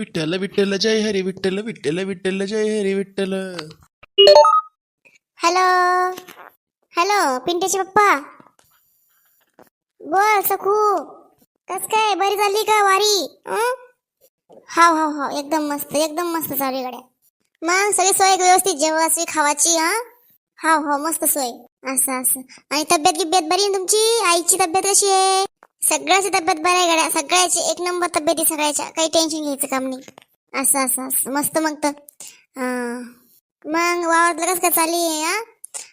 विठ्ठल विठ्ठल जय हरी विठ्ठल विठ्ठल विठ्ठल जय Hari Vitthal. Hello. Hello पिंट्याचे पप्पा. बोल सखू. कस काय? बरी झाली का वारी? हाव हाव हाव. एकदम मस्त एकदम मस्त चालू गड्या मग सगळी सोय व्यवस्थित? जेवायची खावाची हा हाव हाव मस्त सोय. असं असं. आणि तब्येत गिब्येत बरी आहे तुमची? आईची तब्येत कशी आहे? सगळ्याची तब्येत बऱ्या आहे सगळ्याची एक नंबर तब्येत सगळ्याच्या. काही टेन्शन घ्यायचं काम नाही. असं असं असं. मस्त मग तर. मग वावरात लगेच का चालली आहे हा?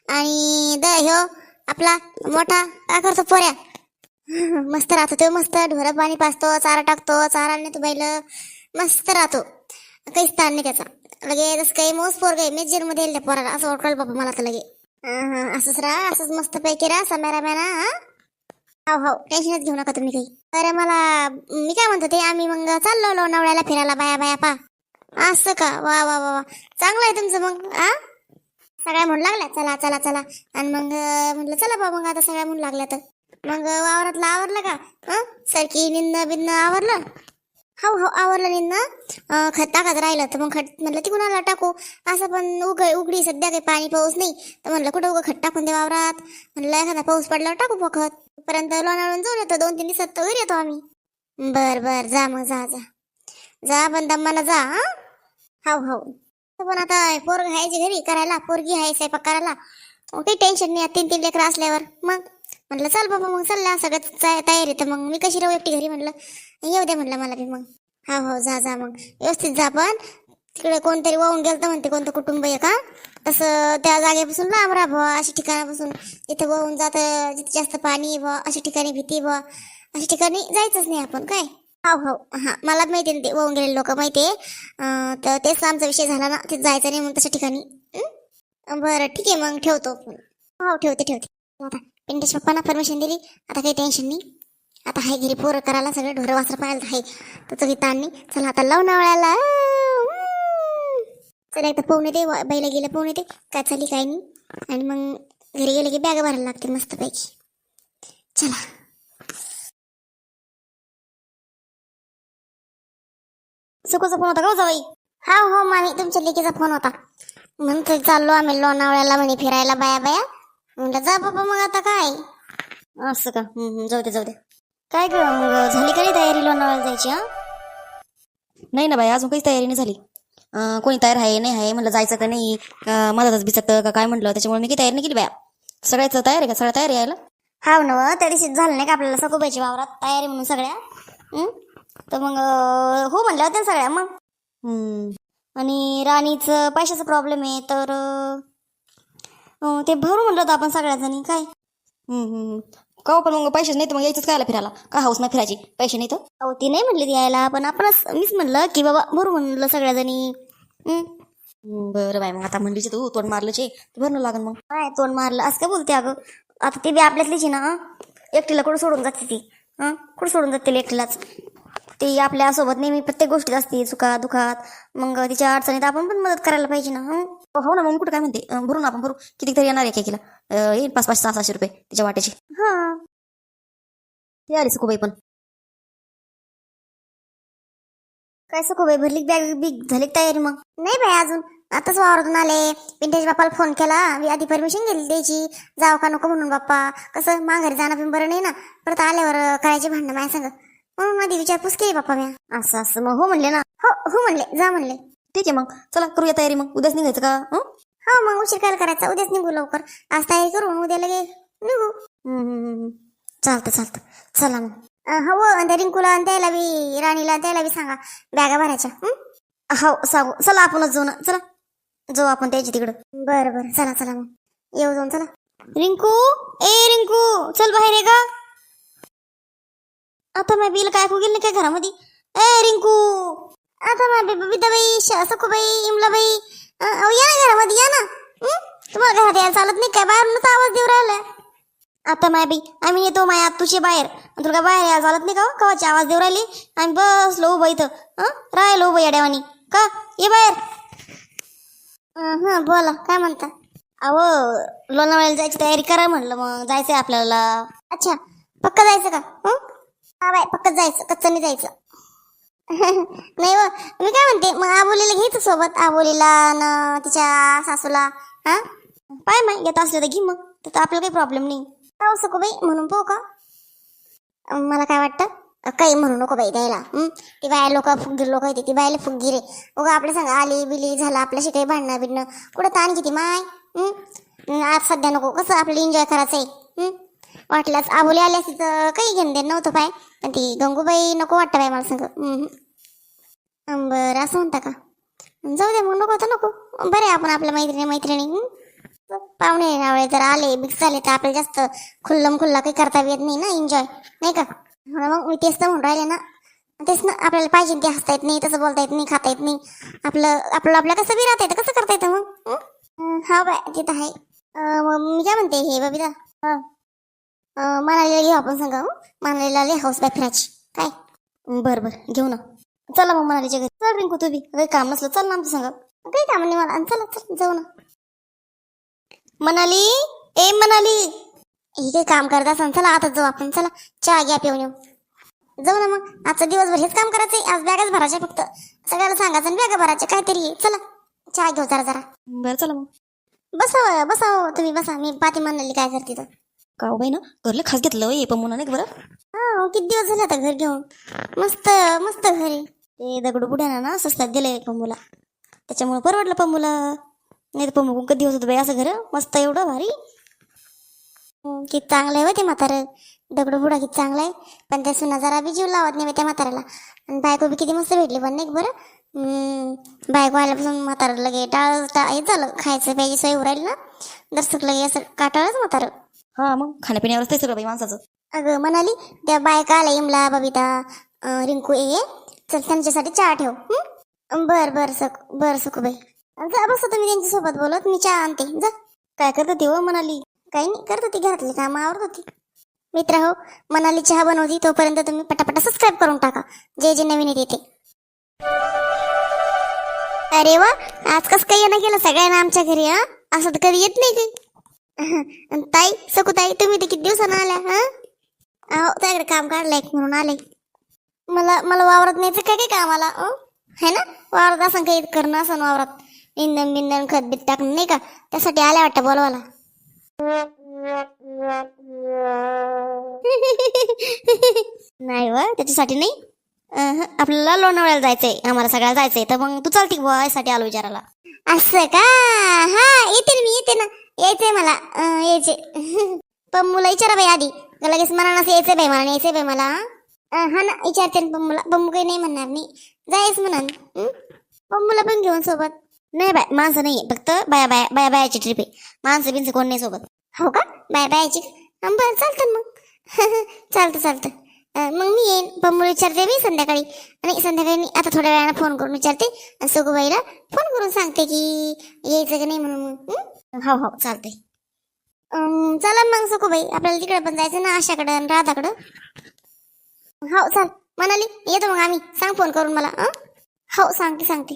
आणि द ह्यो आपला मोठा काय करतो पोऱ्या? मस्त राहतो तो मस्त. ढोरं पाणी पाचतो चारा टाकतो चारा नेतो बैल मस्त राहतो. काहीच ताण नाही त्याचा. लगे तसं काही मोस पोरग आहे मेजरमध्ये येईल त्या पोराला. असं ओळखल बाबा मला तर लगे. असंच राहा असंच मस्त पैकी राहा समॅरा मॅना हा? हो हो. टेन्शनच घेऊ नका तुम्ही काही. अरे मला मी काय म्हणतो ते आम्ही मग चाललो लोणावळ्याला फिरायला बाया बाया पा. असं का? वा वा वा वा. चांगलं आहे तुमचं मग आ? सगळ्या म्हणू लागल्या? चला चला चला. आणि मग म्हटलं म्हणलं चला बा मग आता सगळ्या म्हणू लागल्या तर. मग वावरातलं आवरलं का? हं सरकी निन्न बिन्न आवरलं? हो हो आवरलं निन्न खत टाकायचं राहिलं तर मग खत म्हणलं ती कुणाला टाकू. असं पण उघ उघडी सध्या काही पाणी पाऊस नाही. तर म्हणलं कुठं उघ खत टाकून दे वावरात. म्हणलं एखादा पाऊस पडल्यावर टाकू फखत पर्यंत लोणावळून जाऊन येतो. दोन तीन दिवसात घरी येतो आम्ही. बर बर. जा मग जा जा. जा पण दम्माला जा हाव हाव. पण आता पोरग घ्यायची घरी करायला पोरगी आहे स्वयंपाक करायला. मग काही टेन्शन नाही तीन तीन लेकरं असल्यावर. मग? म्हटलं चल बाबा मग चालला सगळं तयारी तर मग मी कशी राहू एकटी घरी म्हटलं येऊ दे म्हटलं मला बी मग. हा हो जा जा मग. व्यवस्थित जा पण. तिकडे कोणतरी वाहून गेलं तर म्हणते कोणतं कुटुंब आहे का? तसं त्या जागेपासून लांब राहा बुवा अशा ठिकाणापासून. जिथे वाहून जातं जिथे जास्त पाणी आहे बुवा अशा ठिकाणी भीती बुवा. अशा ठिकाणी जायचंच नाही आपण काय? हो हो हा मला माहिती आहे ना ते वाहून गेलेले लोक माहिती आहे? तर तेच आमचा विषय झाला ना तिथे जायचं नाही म्हणून तशा ठिकाणी. बरं ठीक आहे मग ठेवतो. हो ठेवते ठेवते. आता पिंटेश पप्पांना परमिशन दिली. आता काही टेन्शन नाही. आता हाय घरी पोरं करायला सगळं ढोरं वासरं पाहायला हाय. तर काही ताण नाही चला आता लावून आवळ्याला चला एकदा पोहून येते बैला गेलं पोहून येते काय चालली काय नाही. आणि मग घरी गेले की बॅग भरायला लागते मस्तपैकी चला. सुकूचा फोन होता का हो हा हो मामी तुमच्या लेकीचा फोन होता. म्हणतो चाललो आम्ही लोणावळ्याला म्हणे फिरायला बाया बाया. म्हणलं जा बाबा मग आता काय? असं का? जाऊ दे जाऊ दे. काय ग मग झाली का नाही तयारी लोणावळ्याला जायची हा? नाही ना बाई अजून काहीच तयारी नाही झाली. कोणी तयार आहे नाही आहे म्हणलं जायचं का नाही का मधातच बिचकतं का काय म्हटलं त्याच्यामुळे मी काही तयारी नाही केली बाया सगळ्याच तयार आहे का सगळ्या तयारी यायला हाव ना त्या दिवशी झालं नाही का आपल्याला सकोबाईच्या वावरात तयारी म्हणून सगळ्या हं? तर मग हो म्हणल्या होत्या सगळ्या मग हम्म. आणि राणीचं पैशाचा प्रॉब्लेम आहे तर ते भरू म्हणलं होतं आपण सगळ्या जणी काय. का पण मग पैसेच नाही तर मग यायचंच काय फिरायला. का हाऊस नाही फिरायची? पैसे नाही तर अहो ती नाही म्हणली ती यायला पण आपणच मीच म्हणलं की बाबा भरू म्हणलं सगळ्या जणी बरं बाय मग आता म्हणलीच तू तोंड मारलंचे ते भरणं लागन मग. काय तोंड मारलं? असं काय बोलते अगं? आता ती बी आपल्यातलीच आहे ना? एकटीला कुठं सोडून जाते ती? हं? कुठं सोडून जाते तिला एकटीलाच? ती आपल्यासोबत नेहमी प्रत्येक गोष्टीत असते चुका दुखात. मग तिच्या अडचणीत आपण पण मदत करायला पाहिजे ना हं? हो ना मग कुठं काय म्हणते? अं, भरू ना आपण भरू. किती तरी येणार आहे केला येईल पाच पाच सहा सहाशे रुपये तिच्या वाट्याचे. हा. ते आली सुखूबाई पण. काय सको बाई भरली बॅग बिग झाली तयारी मग? नाही बाई अजून. आताच वावरातून आले. पिंटेज बाप्पाला फोन केला. मी आधी परमिशन गेली द्यायची. जाऊ का नको म्हणून बाप्पा. कसं? माघारी जाणं पण बरं नाही ना. परत आल्यावर करायची भांडणं माझ्या सांग म्हणून आधी विचारपूस केली बाप्पा मी असं असं. मग हो म्हणले ना? हो हो म्हणले. जा म्हणले. ठीक आहे मग. चला करूया तयारी मग. उद्याच निघायचं का? हं? हो मग उशीर काय करायचा. उद्याच निघू लवकर. आज तयारी करू मग उद्या लगे निघू. चालतं चालतं. चला मग. हो, हो आणि त्या रिंकूला आणि त्याला बी राणीला आणि त्याला बी सांगा. बॅगा भरायच्या हो? सांगू. चला आपणच जाऊ ना. चला. जाऊ आपण त्याची तिकडं. बरं बरं. चला चला मग. येऊ जाऊन चला. रिंकू! ए रिंकू! चल बाहेर ये का आता मी बिल काय गेली नाही काय घरामध्ये? ए रिंकू! आता माझ्या बबिताबाई सखूबाई इमलाबाई अं, अहो या ना घरामध्ये या ना. तुम्हाला घरात यायला चालत नाही काय? बाहेरूनच आवाज देऊ राहिला आता माय बाई आम्ही येतो माया तुझे बाहेर. तुला बाहेर यायला चालत नाही का हो? कवाची आवाज देऊ राहिली? आम्ही बसलो उभं इथं हं? राहिलो उभं याड्यावानी का? ये बाहेर. हां बोला काय म्हणता? अहो लोणावळ्याला जायची तयारी करा म्हणलं मग जायचंय आपल्याला. अच्छा पक्क जायचं का? हं? हा बाय पक्क जायचं कच्चं नाही जायचं. नाही व मी काय म्हणते मग आबोलीला घ्यायचं सोबत? आबोलीला न तिच्या सासूला हा? पाय मग येत असलं तर घे मग. तर आपल्याला काही प्रॉब्लेम नाही. हो सको म्हणून पाहू का. मला काय वाटतं? काही म्हणू नको बाई द्यायला. ती बाया लोक फुगीर लोक येते ती बायला फुगीर आहे. उगा आपल्या सांग आली बिली झालं आपल्याशी काही भांडणं बिडणं. कुठं ताण किती माय? आज सध्या नको कसं आपल्याला एन्जॉय करायचं आहे वाटल्यास आबोली आली असती तर काही घेणं देणं नव्हतं पाय. पण ती गंगूबाई नको वाटतं बाई मला सांग. बरं असं म्हणता का? जाऊ दे मग नको तर नको. बरं आहे आपण आपल्या मैत्रिणी मैत्रिणी पाहुणे रावळे जर आले बिक्स आले तर आपल्याला जास्त खुल्लम खुल्ला काही करता येत नाही ना एन्जॉय नाही का? मग मी तेच तर म्हणून राहिले ना. तेच ना आपल्याला पाहिजे ते हसता येत नाही तसं बोलता येत नाही खाता येत नाही. आपलं आपलं आपल्या कसं बी राहता येतं कसं करता येतं मग? हा? बाय ते तर आहे. मग मी काय म्हणते हे बबिता? मनालीला घेऊ आपण सांगा मनालीला ले हाऊस बाय फिरायची. काय? बरं बरं घेऊ ना चला मग मनालीच्या घरी. चल रिंकू तू बी. काही काम नसलं चल ना आमचं सांगा. काही काम नाही मला. आणि चला चल जाऊ ना मनाली? ए मनाली! हे काम करत असाल चला आता जाऊ आपण. चला चहा घ्या पिऊन येऊ. जाऊ ना मग. आजचा दिवसभर हेच काम करायचंय. आज बॅगच भरायच्या फक्त. सगळ्याला सांगायचं बॅगा भरायच्या काहीतरी. चला चहा घेऊ जरा जरा. बरं चला मग. बसा बसा हो, तुम्ही बसा. मी पाठी म्हणाली काय करते तर. का हो बाई ना? घरले खास घेतलं ये पण नाही बरं. हा हो, किती दिवस झाले आता घर घेऊन? मस्त मस्त घरी. ते दगडू बुड्याना ना स्वस्तात दिले पम्मूला त्याच्यामुळे परवडलं पम्मूला नाही तर पम्मू कधी दिवस होतं बाई असं घर मस्त एवढं भारी. किती चांगलं आहे हो ते म्हातारं. दगडू बुडा किती चांगला आहे. पण त्या सुना जरा बी जीव लावत नाही त्या म्हाताऱ्याला. आणि बायको बी किती मस्त भेटली पण नाही बरं? बायको आल्यापासून म्हातारं लगे टाळ हे झालं. खायचं प्यायची सोय उरायली ना. दर्शक लगे असं काटाळच म्हातारं. हा मग खाण्यापिण्यावरच ते सगळं बाई माणसाचं. अगं म्हणाली त्या बायका आल्या इमला बबिता रिंकू ये चल त्यांच्यासाठी चहा ठेव. हं? बर बर सक बर सकुबाई जा बस तुम्ही त्यांच्यासोबत बोलत मी चहा आणते. जा. काय करत होती हो म्हणाली काही नाही करत होती घरातली कामं आवडत होती. मित्र हो मनाली चहा बनवती तोपर्यंत तुम्ही पटापटा सबस्क्राईब करून टाका. जे जे नवीन येते ते अरे वा आज कस काही येणं केलं सगळ्यांना आमच्या घरी हा? असं तर कधी येत नाही काही. ताई सकू ताई तुम्ही ते किती दिवसानं आल्या हा? अहो त्याकडे काम काढलंय म्हणून आले. मला मला वावरात न्यायचं काय काय कामाला अं? है ना? वावरात असं काही करणं असं वावरात. इंधन बिंधन खत बीत टाकणं नाही का? त्यासाठी आल्या वाटतं बोलवाला नाही व त्याच्यासाठी नाही. अहं, आपल्याला लोणावळ्याला जायचंय. आम्हाला सगळ्याला जायचंय. तर मग तू चालती बुवा यासाठी आलो विचारायला. असं का? हा येते ना मी येते ना. यायचंय मला. अं, यायचे पम्मूला विचारा बाई आधी. का लगेच मला नसं यायचंय बाई मला यायचंय बाई मला. अं, हा ना विचारते ना पम्मूला पम्मू काही नाही म्हणणार मी. जायच म्हणन. हं? पम्मूला पण घेऊन सोबत. नाही बाय माणसं नाही फक्त बाया बाया बाया बायाची ट्रिप आहे. माणसं बिनसं कोण नाही सोबत. हो का? बाय बायची. बरं चालतं मग. चालतं चालतं. मग मी येईन. पम्मूला विचारते मी संध्याकाळी. आणि संध्याकाळी मी आता थोड्या वेळानं फोन करून विचारते. आणि सुगूबाईला फोन करून सांगते की यायचं की नाही म्हणून मग. हं? हो चालतंय. चला मग सुकूबाई आपल्याला तिकडे पण जायचं ना आशाकडं आणि राधाकडं. हो चाल. म्हणाली येतो मग आम्ही. सांग फोन करून मला? हो सांगते सांगते.